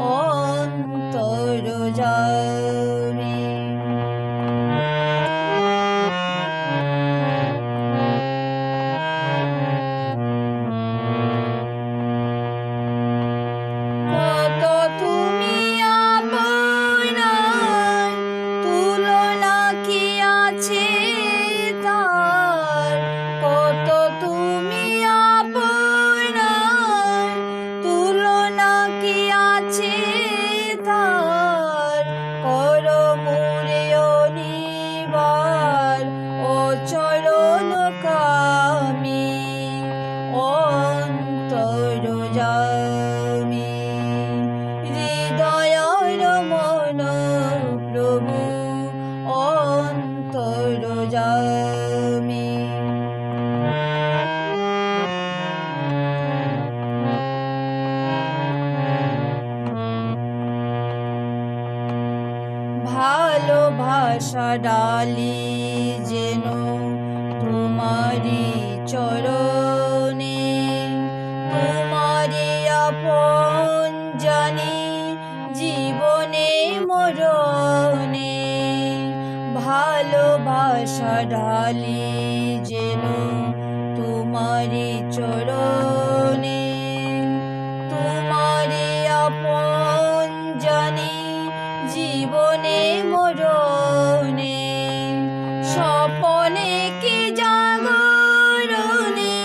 অন্তর যারে কত তুমি তুলনা কি আছে? ভালোবাসা ডালি যেন তোমারই চরণে। ভালোবাসা ঢালি যেন তোমারি চরণে। তোমারি আপন জানি জীবনে মরণে। স্বপনে কি জাগরণে,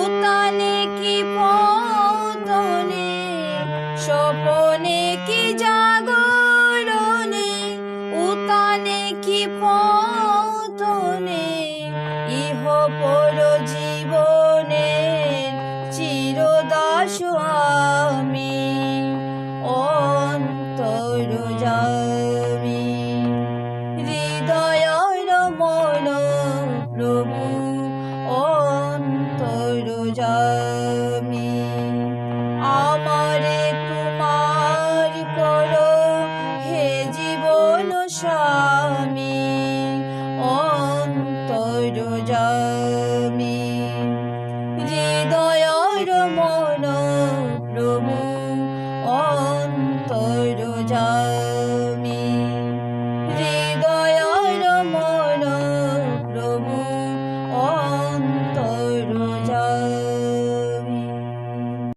উতানে কি পতনে। স্বপনে পৌতনে ইহ পর জীবনে চিরদাস আমি অন্তর যামি। হৃদয় মন প্রভু অন্তর যামি। me.